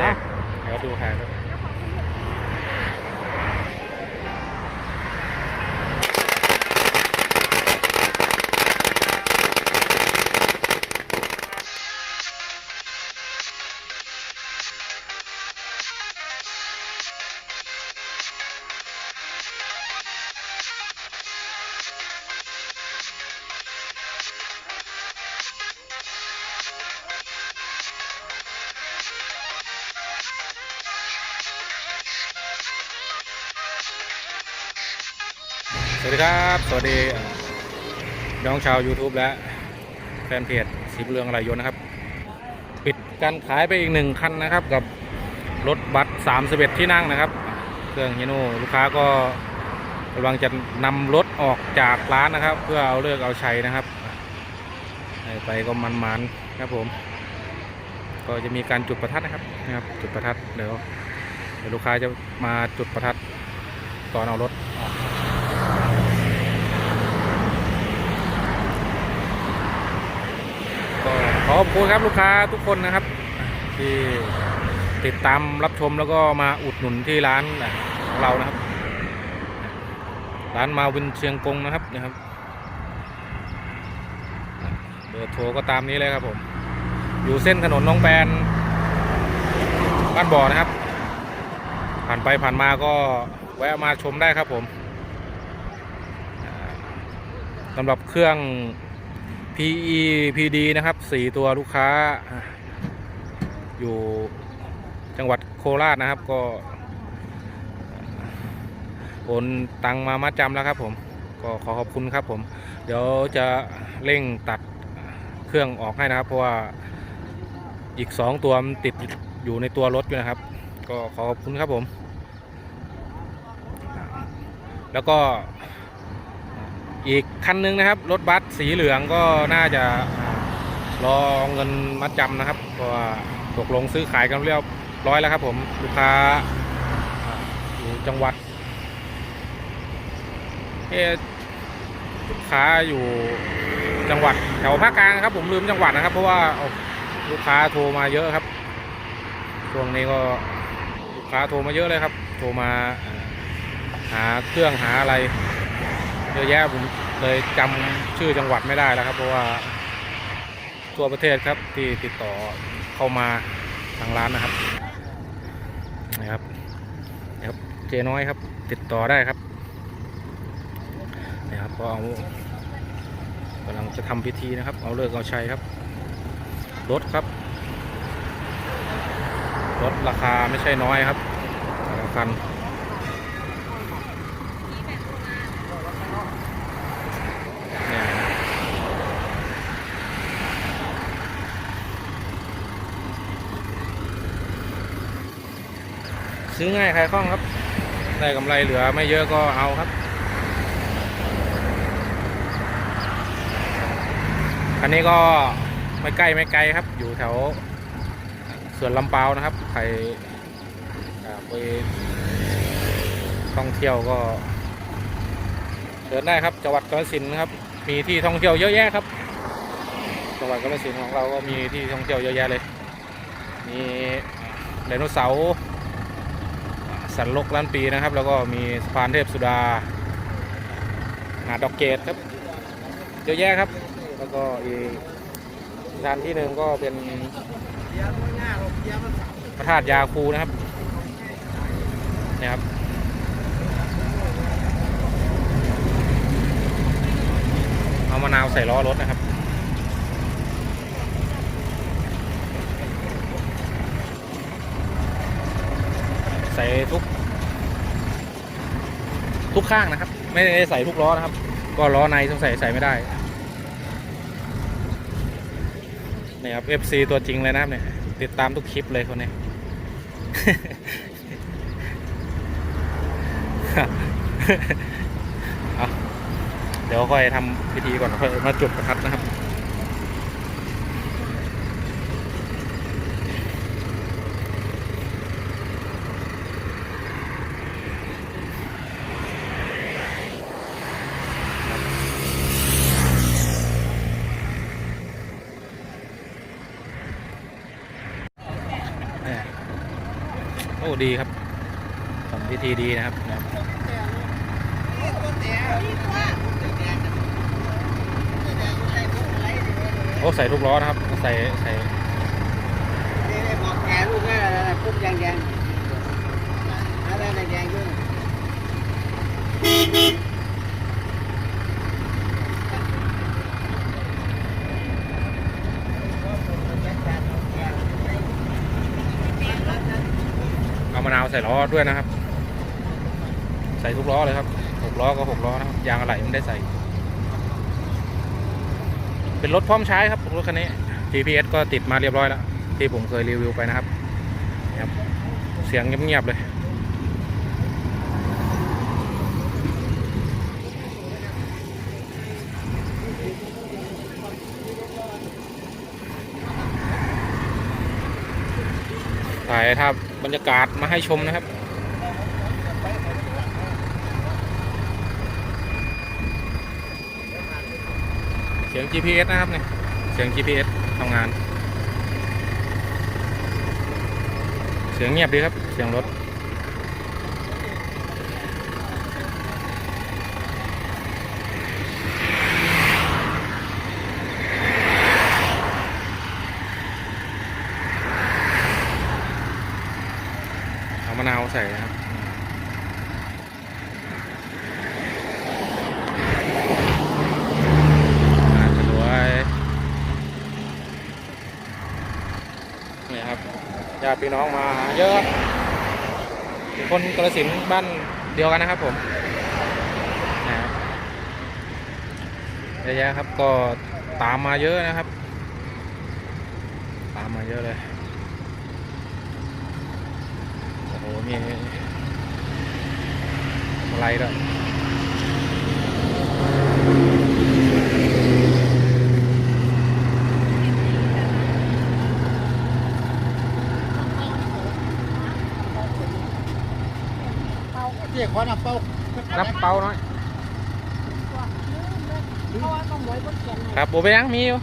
นะเดี๋ยวดูหาง สวัสดีครับ สวัสดีน้องชาว YouTube และแฟนเพจสีบุญเรืองอะไรยนนะครับ ปิดการขายไปอีกหนึ่งคันนะครับกับรถบัส31 ที่นั่งนะครับ เครื่องฮิโน่ลูกค้าก็กำลังจะนำรถออกจากร้านนะครับ เพื่อเอาเลือกเอาใชัยนะครับ ไปก็มันๆครับผม ก็จะมีการจุดประทัดนะครับนะครับ จุดประทัดเดี๋ยวเดี๋ยวลูกค้าจะมาจุดประทัดตอนเอารถออก ก็ ขอบคุณครับลูกค้าทุกคนนะครับ ที่ติดตามรับชมแล้วก็มาอุดหนุนที่ร้านของเรานะครับ ร้านมาวินเชียงกงนะครับนะครับเบอร์โทรก็ตามนี้เลยครับผม อยู่เส้นถนนน้องแบนบ้านบ่อนะครับ ผ่านไปผ่านมาก็แวะมาชมได้ครับผมสำหรับเครื่อง PE PD นะครับสี่ตัวลูกค้า อยู่จังหวัดโคราชนะครับ ก็โอนตังมามัดจำแล้วครับผม ก็ขอขอบคุณครับผม เดี๋ยวจะเร่งตัดเครื่องออกให้นะครับ เพราะว่าอีกสองตัวมันติดอยู่ในตัวรถอยู่นะครับ ก็ขอขอบคุณครับผม แล้วก็ อีกคันหนึงนะครับ รถบัสสีเหลืองก็น่าจะรอเงินมัดจำนะครับเพราะว่าตกลงซื้อขายกันเรียบร้อยแล้วครับผมลูกค้าอยู่จังหวัดเอลูกค้าอยู่จังหวัดแถวภาคกลางครับผมลืมจังหวัดนะครับ เพราะว่าลูกค้าโทรมาเยอะครับช่วงนี้ก็ลูกค้าโทรมาเยอะเลยครับ โทรมาหาเครื่องหาอะไร เยอะแยะผมเลยจำชื่อจังหวัดไม่ได้แล้วครับ เพราะว่าทั่วประเทศครับที่ติดต่อเข้ามาทางร้านนะครับนะครับนะครับเจน้อยครับ ติดต่อได้ครับนะครับก็เอากำลังจะทำพิธีนะครับ เอาเลิกเอาชัยครับรถครับรถราคาไม่ใช่น้อยครับคัน เนี่ย ซื้อง่ายขายคล่องครับ ได้กำไรเหลือไม่เยอะก็เอาครับ อันนี้ก็ไม่ใกล้ไม่ไกลครับ อยู่แถวสวนลำปานะครับ ใครไปท่องเที่ยวก็เดินได้ครับจังหวัดกาฬสินธุ์นะครับ มีที่ท่องเที่ยวเยอะแยะครับจังหวัดกาฬสินธุ์ของเราก็มีที่ท่องเที่ยวเยอะแยะเลย มีไดโนเสาร์ สันลกล้านปีนะครับ แล้วก็มีสะพานเทพสุดา หาดดอกเกตครับเยอะแยะครับ แล้วก็อีกสถานที่หนึ่งก็เป็นพระธาตุยาคูนะครับเนี่ยครับเอามะนาวใส่ล้อรถนะครับ ส่ทุก ทุกข้างนะครับ ไม่ได้ใส่ทุกล้อนะครับ ก็ล้อในต้องใส่ใส่ไม่ได้นี่ครับ FC ตัวจริงเลยนะครับเนี่ยติดตามทุกคลิปเลยคนนี้เดี๋ยวค่อยทำพิธีก่อนค่อยมาจุดประทัดนะครับ โอ้ดีครับทำพิธีดีนะครับนะโอ้ใส่ทุกล้อนะครับ ใส่ใส่บอกแกลูกแม่ปุ๊บแดงแดงอะไรแดงแดงด้วย เอามะนาว ใส่ล้อด้วยนะครับ ใส่ทุกล้อเลยครับหกล้อก็หกล้อนะครับยางอะไหล่ไม่ได้ใส่ เป็นรถพร้อมใช้ครับรถคันนี้ GPS ก็ติดมาเรียบร้อยแล้วที่ผมเคยรีวิวไปนะครับนะครับ เสียงเงียบๆเลยถ่ายภา บรรยากาศมาให้ชมนะครับ เสียง GPS นะครับเนี่ยเสียง GPS ทำงาน เสียงเงียบดีครับ เสียงรถ เอามะนาวใส่นะครับ อ่าสวยนี่ครับ ญาติพี่น้องมาเยอะครับเป็นคนกระสินบ้านเดียวกันนะครับผมนะเยอะแยะครับก็ตามมาเยอะนะครับ ตามมาเยอะเลยโอ้โหมีอะไรด้วย เรียกว่าน้ำเป้านับเป้าหน่อยเพราะว่าต้องไว้บนเขียนครับโบไปยังมีอยู่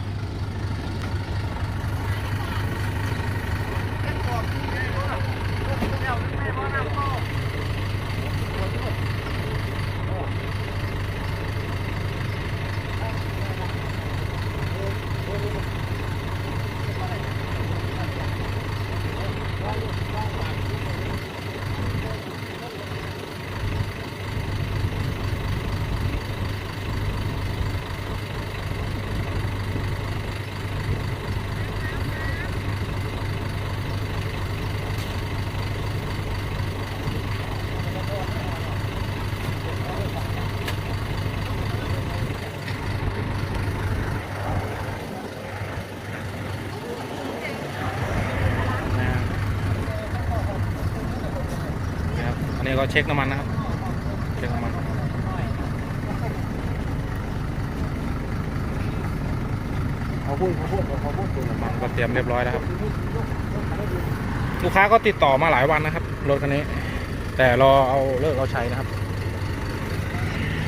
ก็เช็คน้ำมันนะครับ เช็คน้ำมันเขาพูดเขาพูดเขาพูดตัวน้ำมันก็เตรียมเรียบร้อยแล้วครับ ลูกค้าก็ติดต่อมาหลายวันนะครับ รถคันนี้ แต่รอเอาเลิกเอาใช้นะครับ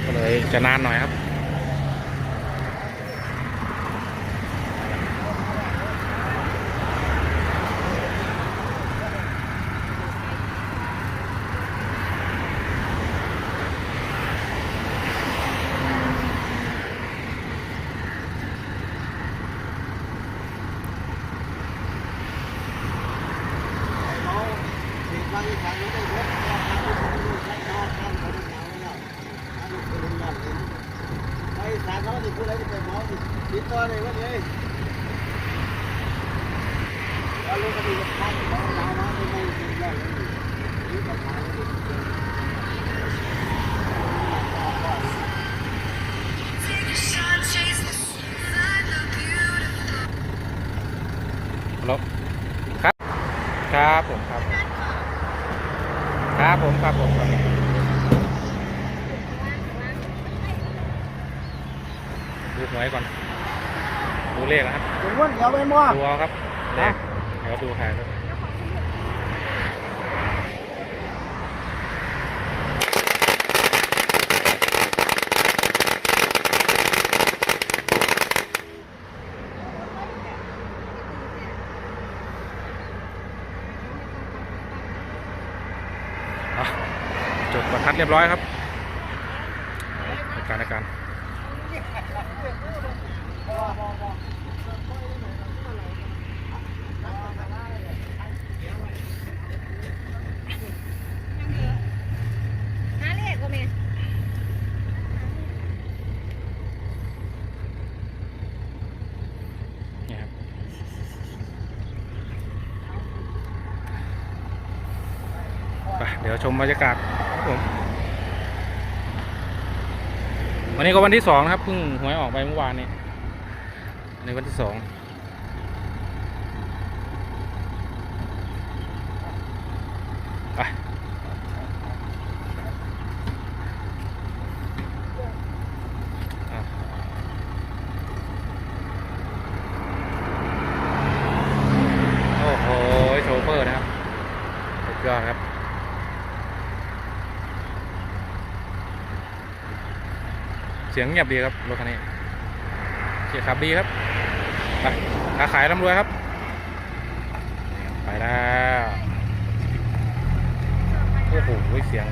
ก็เลยจะนานหน่อยครับ เขาเด็กบางทีทางนี้ได้รถทางนี้ทางนี้ทางนี้ทางนี้ทางนี้ทางนี้ไปสารเขาที่ผู้ใดที่ไปหมอติดต่อเลยว่าเลยเอาลูกก็มีกับข้าวของเรามาไม่ไม่ติดแล้วนี่กับข้าว ฮัลโหลครับ ครับผมครับผมครับผมครับผมครับ ดูหวยก่อน ดูเลขนะครับผมว่าเดี๋ยวไปมั่วดูเอาครับเลขเดี๋ยวดูหายครับอะจดบรรทัดเรียบร้อยครับในการในการหา เลขก็มีนี่ครับไปเดี๋ยวชมบรรยากาศครับผม วันนี้ก็วันที่สองนะครับเพิ่งหวยออกไปเมื่อวานนี้ในวันที่สองไปอะ โอ้โหโชเฟอร์นะครับสุดยอดครับ เสียงเงียบดีครับรถคันนี้เสียขับดีครับไปค้าขายร่ำรวยครับ ไปแล้วโอ้โหเสียง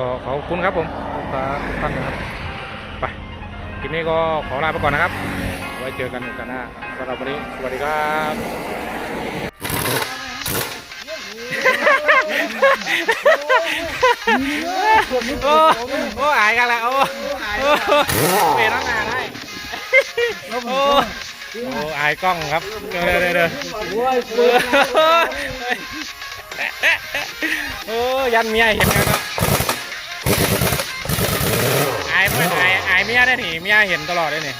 ก็ขอบคุณครับผมลูกค้าทุกท่านนะครับไปคลิปนี้ก็ขอลาไปก่อนนะครับ ไว้เจอกันกันหน้าสำหรับวันนี้สวัสดีครับโอ้โอ้อายกันแล้วโอ้เปลี่ยนตั้งนานให้โอ้โอ้อายกล้องครับเดี๋ยวเดี๋ยวเดี๋ยวโอ้ยันเมียเห็นกันเนาะายไม่อายอายเมียได้หนิเมียเห็นตลอดเลยนี่